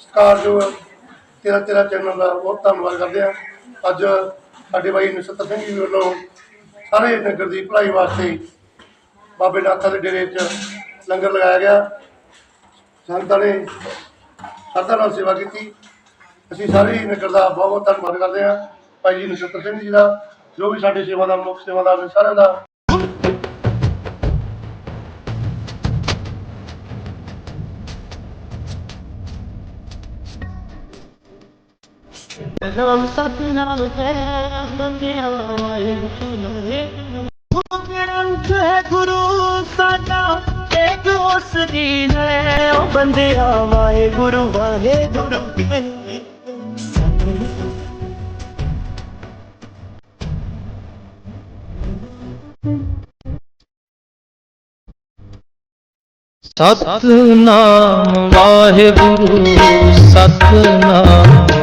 ਸਤਿਕਾਰਯੋਗ ਤੇਰਾ ਤੇਰਾ ਚੈਨਲ ਦਾ ਬਹੁਤ ਧੰਨਵਾਦ ਕਰਦੇ ਆ ਅੱਜ ਸਾਡੇ ਬਾਈ ਨਛੱਤਰ ਸਿੰਘ ਜੀ ਵੱਲੋਂ ਸਾਰੇ ਨਗਰ ਦੀ ਭਲਾਈ ਵਾਸਤੇ ਬਾਬੇ ਨਾਥਾ ਦੇ ਡੇਰੇ 'ਚ ਲੰਗਰ ਲਗਾਇਆ ਗਿਆ। ਸੰਗਤਾਂ ਨੇ ਸ਼ਰਧਾ ਨਾਲ ਸੇਵਾ ਕੀਤੀ। ਅਸੀਂ ਸਾਰੇ ਨਗਰ ਦਾ ਬਹੁਤ ਬਹੁਤ ਧੰਨਵਾਦ ਕਰਦੇ ਹਾਂ। ਭਾਈ ਜੀ ਨਛੱਤਰ ਸਿੰਘ ਜੀ ਦਾ, ਜੋ ਵੀ ਸਾਡੇ ਸੇਵਾ ਦਾ ਮੁੱਖ ਸੇਵਾਦਾਰ ਨੇ ਸਾਰਿਆਂ ਦਾ ਨਾਮ ਸਤਨਾਮ ਹੈ ਬੰਦਿਆ ਵਾਹਿਗੁਰੂ ਗ੍ਰੰਥ ਗੁਰੂ ਸਾਡਾ ਇੱਕ ਉਸ ਦੀ ਹੈ ਉਹ ਬੰਦਿਆ ਵਾਹਿਗੁਰੂ ਵਾਹਿਗੁਰੂ ਸਤਨਾਮ ਵਾਹਿਗੁਰੂ, ਸਤਨਾਮ